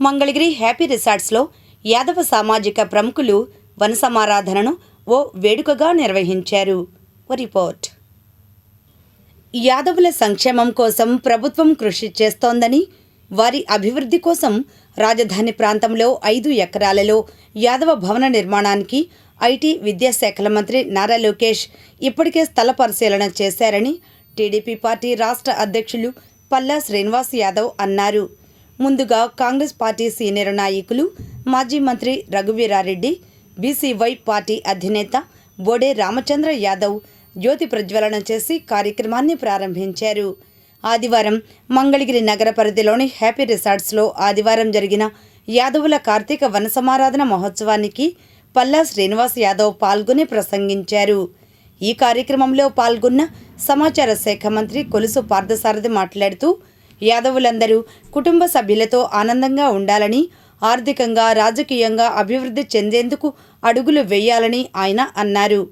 Mangalagiri happy రిసార్ట్స్లో Yadava సామాజిక ప్రముఖులు వనసమారాధనను ఓ వేడుకగా నిర్వహించారు. రిపోర్ట్. యాదవుల సంక్షేమం కోసం ప్రభుత్వం కృషి చేస్తోందని వారి అభివృద్ధి కోసం రాజధాని ప్రాంతంలో ఐదు ఎకరాలలో యాదవ భవన నిర్మాణానికి ఐటీ విద్యాశాఖల మంత్రి నారా లోకేష్ ఇప్పటికే స్థల పరిశీలన చేశారని టీడీపీ పార్టీ రాష్ట్ర అధ్యక్షులు పల్లా శ్రీనివాస్ యాదవ్ అన్నారు. ముందుగా కాంగ్రెస్ పార్టీ సీనియర్ నాయకులు మాజీ మంత్రి రఘువీరారెడ్డి బీసీవై పార్టీ అధినేత బోడే రామచంద్ర యాదవ్ జ్యోతి ప్రజ్వలన చేసి కార్యక్రమాన్ని ప్రారంభించారు. ఆదివారం మంగళగిరి నగర పరిధిలోని హ్యాపీ రిసార్ట్స్లో ఆదివారం జరిగిన యాదవుల కార్తీక వన సమారాధన మహోత్సవానికి పల్లా శ్రీనివాస్ యాదవ్ పాల్గొని ప్రసంగించారు. ఈ కార్యక్రమంలో పాల్గొన్న సమాచార శాఖ మంత్రి కొలుసు పార్థసారథి మాట్లాడుతూ యాదవులందరూ కుటుంబ సభ్యులతో ఆనందంగా ఉండాలని ఆర్థికంగా రాజకీయంగా అభివృద్ధి చెందేందుకు అడుగులు వేయాలని ఆయన అన్నారు.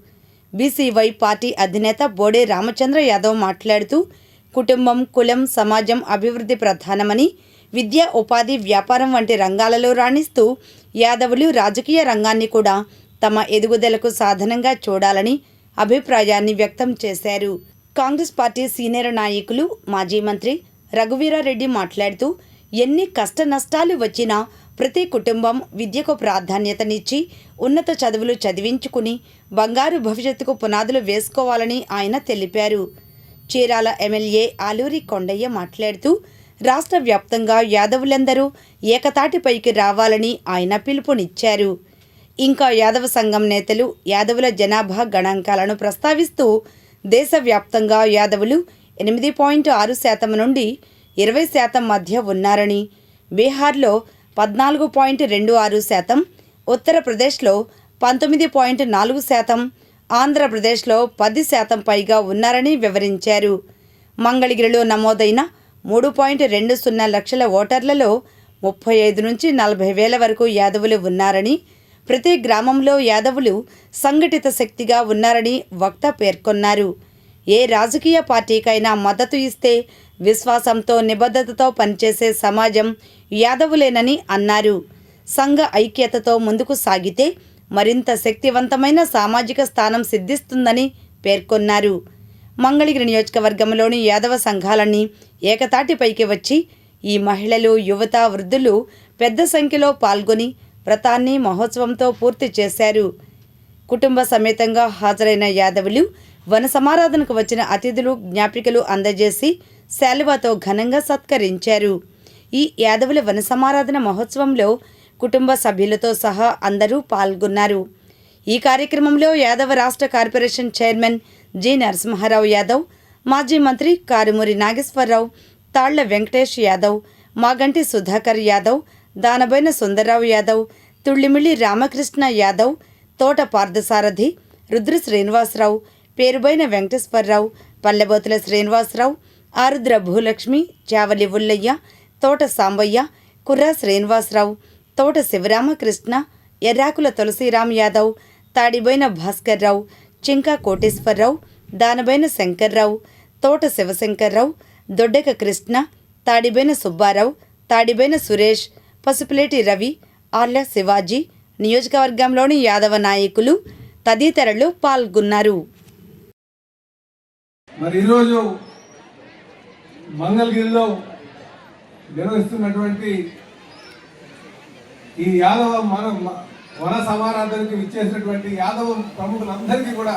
బీసీవై పార్టీ అధినేత బోడే రామచంద్ర యాదవ్ మాట్లాడుతూ కుటుంబం కులం సమాజం అభివృద్ధి ప్రధానమని విద్య ఉపాధి వ్యాపారం వంటి రంగాలలో రాణిస్తూ యాదవులు రాజకీయ రంగాన్ని కూడా తమ ఎదుగుదలకు సాధనంగా చూడాలని అభిప్రాయాన్ని వ్యక్తం చేశారు. కాంగ్రెస్ పార్టీ సీనియర్ నాయకులు మాజీ మంత్రి రఘువీరారెడ్డి మాట్లాడుతూ ఎన్ని కష్ట నష్టాలు వచ్చినా ప్రతి కుటుంబం విద్యకు ప్రాధాన్యతనిచ్చి ఉన్నత చదువులు చదివించుకుని బంగారు భవిష్యత్తుకు పునాదులు వేసుకోవాలని ఆయన తెలిపారు. చీరాల ఎమ్మెల్యే ఆలూరి కొండయ్య మాట్లాడుతూ రాష్ట్ర వ్యాప్తంగా యాదవులందరూ ఏకతాటిపైకి రావాలని ఆయన పిలుపునిచ్చారు. ఇంకా యాదవ సంఘం నేతలు యాదవుల జనాభా గణాంకాలను ప్రస్తావిస్తూ దేశవ్యాప్తంగా యాదవులు ఎనిమిది పాయింట్ ఆరు శాతం నుండి ఇరవై శాతం మధ్య ఉన్నారని బీహార్లో పద్నాలుగు పాయింట్ రెండు ఆరు శాతం ఉత్తరప్రదేశ్లో పంతొమ్మిది పాయింట్ నాలుగు శాతం ఆంధ్రప్రదేశ్లో పది శాతం పైగా ఉన్నారని వివరించారు. మంగళగిరిలో నమోదైన మూడు పాయింట్ రెండు సున్నా లక్షల ఓటర్లలో ముప్పై ఐదు నుంచి నలభై వేల వరకు యాదవులు ఉన్నారని ప్రతి గ్రామంలో యాదవులు సంఘటిత శక్తిగా ఉన్నారని వక్త పేర్కొన్నారు. ఏ రాజకీయ పార్టీకైనా మద్దతు ఇస్తే విశ్వాసంతో నిబద్ధతతో పనిచేసే సమాజం యాదవులేనని అన్నారు. సంఘ ఐక్యతతో ముందుకు సాగితే మరింత శక్తివంతమైన సామాజిక స్థానం సిద్ధిస్తుందని పేర్కొన్నారు. మంగళగిరి నియోజకవర్గంలోని యాదవ సంఘాలన్నీ ఏకతాటిపైకి వచ్చి ఈ మహిళలు యువత వృద్ధులు పెద్ద సంఖ్యలో పాల్గొని వ్రతాన్ని మహోత్సవంతో పూర్తి చేశారు. కుటుంబ సమేతంగా హాజరైన యాదవులు వన సమారాధనకు వచ్చిన అతిథులు జ్ఞాపికలు అందజేసి శాలువాతో ఘనంగా సత్కరించారు. ఈ యాదవుల వన సమారాధన మహోత్సవంలో కుటుంబ సభ్యులతో సహా అందరూ పాల్గొన్నారు. ఈ కార్యక్రమంలో యాదవ రాష్ట్ర corporation chairman G Narasimharao Yadav మాజీ మంత్రి కారుమూరి నాగేశ్వరరావు తాళ్ళ వెంకటేష్ యాదవ్ మాగంటి సుధాకర్ యాదవ్ దానబైన సుందర్రావు యాదవ్ తుళ్ళిమిళ్ళి రామకృష్ణ యాదవ్ తోట పార్థసారథి రుద్ర శ్రీనివాసరావు పేరుబైన వెంకటేశ్వరరావు పల్లెబోతుల శ్రీనివాసరావు ఆరుద్ర భూలక్ష్మి చావలి ఉల్లయ్య తోట సాంబయ్య కుర్రా శ్రీనివాసరావు తోట శివరామకృష్ణ ఎర్రాకుల తులసిరామ్ యాదవ్ తాడిబోయిన భాస్కర్రావు చింకా కోటేశ్వరరావు దానబైన శంకర్రావు తోట శివశంకర్రావు దొడ్డక కృష్ణ తాడిబైన సుబ్బారావు తాడిబైన సురేష్ పసుపులేటి రవి ఆర్ల శివాజీ నియోజకవర్గంలోని యాదవ నాయకులు తదితరులు పాల్గొన్నారు. మరి ఈరోజు మంగళగిరిలో నిర్వహిస్తున్నటువంటి ఈ యాదవ మన వన సమారాధనకి విచ్చేసినటువంటి యాదవ ప్రముఖులందరికీ కూడా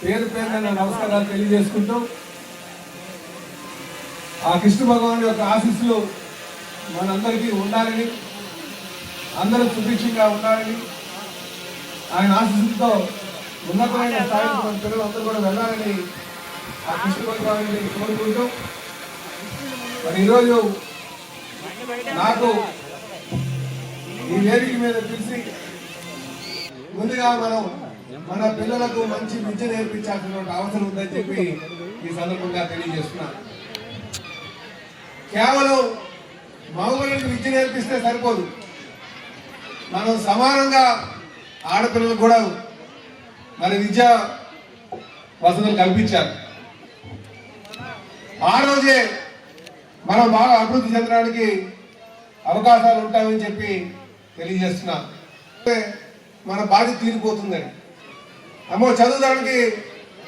పేరు పేరున నమస్కారాలు తెలియజేసుకుంటూ ఆ కృష్ణ భగవాన్ యొక్క ఆశీస్సులు మనందరికీ ఉండాలని అందరూ సుభిక్షంగా ఉండాలని ఆయన ఆశీస్సులతో ఉన్నతమైన స్థాయికి మన పిల్లలందరూ కూడా వెళ్ళాలని ఆ కృష్ణ కోరుకుంటూ మరి ఈరోజు నాకు ఈ వేదిక మీద పిలిచి ముందుగా మనం మన పిల్లలకు మంచి విద్య నేర్పించాల్సినటువంటి అవసరం ఉందని చెప్పి ఈ సందర్భంగా తెలియజేస్తున్నాను కేవలం మగవాళ్ళకి విద్య నేర్పిస్తే సరిపోదు. మనం సమానంగా ఆడపిల్లలకు కూడా మరి విద్యా వసతులు కల్పించాలి. ఆ రోజే మనం బాగా అభివృద్ధి చెందడానికి అవకాశాలు ఉంటాయని చెప్పి తెలియజేస్తున్నా. అంటే మన బాధ్యత తీరిపోతుందని. అమ్మో చదువుదానికి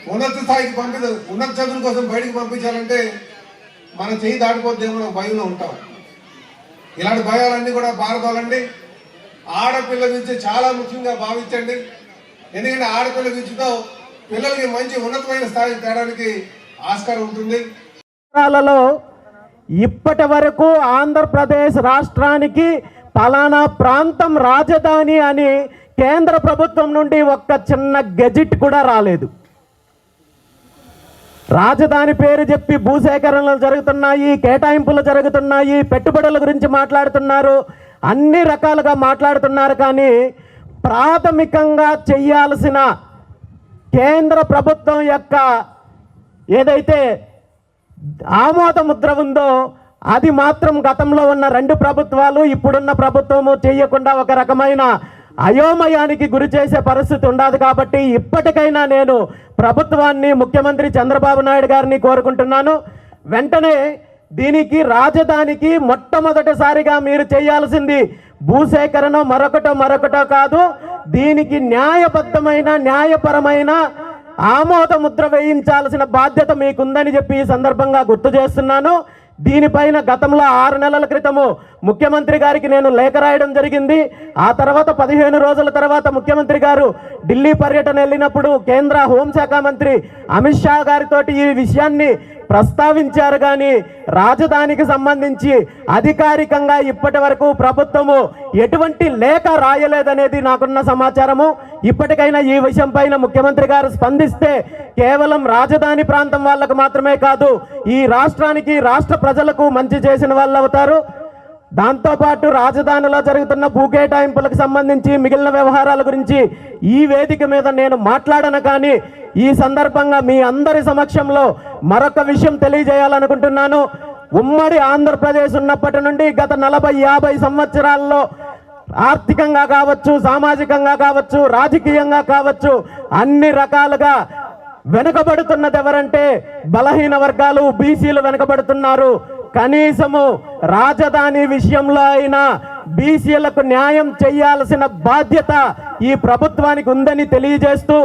ఉన్నత స్థాయికి పంపి ఉన్నత చదువుల కోసం బయటికి పంపించాలంటే మనం చేయి దాటిపోద్దేమో భయంలో ఉంటాం. ఇలాంటి భయాలన్నీ కూడా పారదోలండి ఆడపిల్ల విద్య చాలా ముఖ్యంగా భావించండి. ఎందుకంటే ఆడపిల్ల విద్యతో పిల్లలకి మంచి ఉన్నతమైన స్థాయికి తేడానికి ఆస్కారం ఉంటుంది. రాష్ట్రాలలో ఇప్పటి వరకు ఆంధ్రప్రదేశ్ రాష్ట్రానికి పలానా ప్రాంతం రాజధాని అని కేంద్ర ప్రభుత్వం నుండి ఒక్క చిన్న గెజిట్ కూడా రాలేదు. రాజధాని పేరు చెప్పి భూసేకరణలు జరుగుతున్నాయి కేటాయింపులు జరుగుతున్నాయి పెట్టుబడుల గురించి మాట్లాడుతున్నారు అన్ని రకాలుగా మాట్లాడుతున్నారు కానీ ప్రాథమికంగా చేయాల్సిన కేంద్ర ప్రభుత్వం యొక్క ఏదైతే ఆమోద ముద్ర ఉందో అది మాత్రం గతంలో ఉన్న రెండు ప్రభుత్వాలు ఇప్పుడున్న ప్రభుత్వము చేయకుండా ఒక రకమైన అయోమయానికి గురి చేసే పరిస్థితి ఉండదు కాబట్టి ఇప్పటికైనా నేను ప్రభుత్వాన్ని ముఖ్యమంత్రి చంద్రబాబు నాయుడు గారిని కోరుకుంటున్నాను. వెంటనే దీనికి రాజధానికి మొట్టమొదటిసారిగా మీరు చేయాల్సింది భూసేకరణ మరొకటో మరొకటో కాదు దీనికి న్యాయబద్ధమైన న్యాయపరమైన ఆమోద ముద్ర వేయించాల్సిన బాధ్యత మీకుందని చెప్పి ఈ సందర్భంగా గుర్తు చేస్తున్నాను. దీనిపైన గతంలో ఆరు నెలల క్రితము ముఖ్యమంత్రి గారికి నేను లేఖ రాయడం జరిగింది. ఆ తర్వాత పదిహేను రోజుల తర్వాత ముఖ్యమంత్రి గారు ఢిల్లీ పర్యటన వెళ్ళినప్పుడు కేంద్ర హోంశాఖ మంత్రి అమిత్ షా గారితో ఈ విషయాన్ని ప్రస్తావించారు కానీ రాజధానికి సంబంధించి అధికారికంగా ఇప్పటి వరకు ప్రభుత్వము ఎటువంటి లేఖ రాయలేదనేది నాకున్న సమాచారము. ఇప్పటికైనా ఈ విషయం పైన ముఖ్యమంత్రి గారు స్పందిస్తే కేవలం రాజధాని ప్రాంతం వాళ్ళకు మాత్రమే కాదు ఈ రాష్ట్రానికి రాష్ట్ర ప్రజలకు మంచి చేసిన వాళ్ళు అవుతారు. దాంతోపాటు రాజధానిలో జరుగుతున్న భూ కేటాయింపులకు సంబంధించి మిగిలిన వ్యవహారాల గురించి ఈ వేదిక మీద నేను మాట్లాడను కానీ ఈ సందర్భంగా మీ అందరి సమక్షంలో మరొక విషయం తెలియజేయాలనుకుంటున్నాను. ఉమ్మడి ఆంధ్రప్రదేశ్ ఉన్నప్పటి నుండి గత నలభై యాభై సంవత్సరాల్లో ఆర్థికంగా కావచ్చు సామాజికంగా కావచ్చు రాజకీయంగా కావచ్చు అన్ని రకాలుగా వెనుకబడుతున్నది ఎవరంటే బలహీన వర్గాలు బీసీలు వెనుకబడుతున్నారు. కనీసము రాజధాని విషయంలో అయినా బీసీలకు న్యాయం చేయాల్సిన బాధ్యత ఈ ప్రభుత్వానికి ఉందని తెలియజేస్తూ